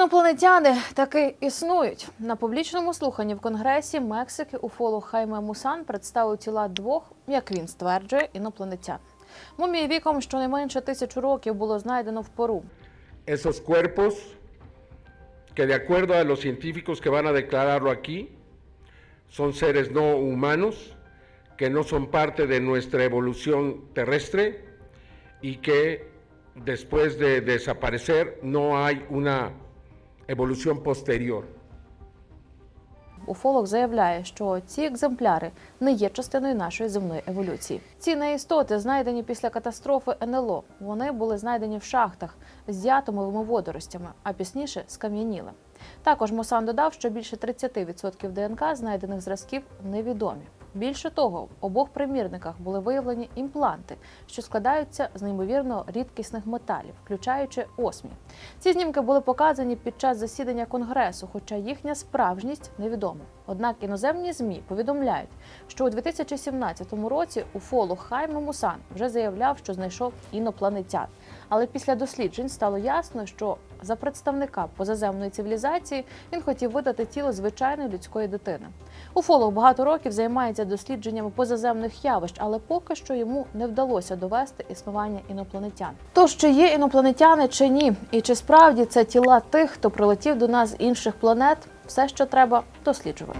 Інопланетяни таки існують. На публічному слуханні в Конгресі Мексики уфолог Хайме Мусан представив тіла двох, як він стверджує, інопланетян. Мумії віком щонайменше тисячу років було знайдено в Перу. esos cuerpos que de acuerdo a los científicos que van a declararlo aquí, son seres no humanos, que no son parte de nuestra evolución terrestre y que después de desaparecer no hay una evolución posterior. Уфолог заявляє, що ці екземпляри не є частиною нашої земної еволюції. Ці неістоти знайдені після катастрофи НЛО. Вони були знайдені в шахтах з діатомовими водоростями, а пізніше скам'яніли. Також Мосан додав, що більше 30% ДНК знайдених зразків невідомі. Більше того, в обох примірниках були виявлені імпланти, що складаються з неймовірно рідкісних металів, включаючи осмій. Ці знімки були показані під час засідання конгресу, хоча їхня справжність невідома. Однак іноземні змі повідомляють, що у 2017 році уфолог Хайме Мусан вже заявляв, що знайшов інопланетян. Але після досліджень стало ясно, що за представника позаземної цивілізації він хотів видати тіло звичайної людської дитини. Уфолог багато років займається дослідженнями позаземних явищ, але поки що йому не вдалося довести існування інопланетян. Тож чи є інопланетяни чи ні, і чи справді це тіла тих, хто прилетів до нас з інших планет, все, що треба досліджувати.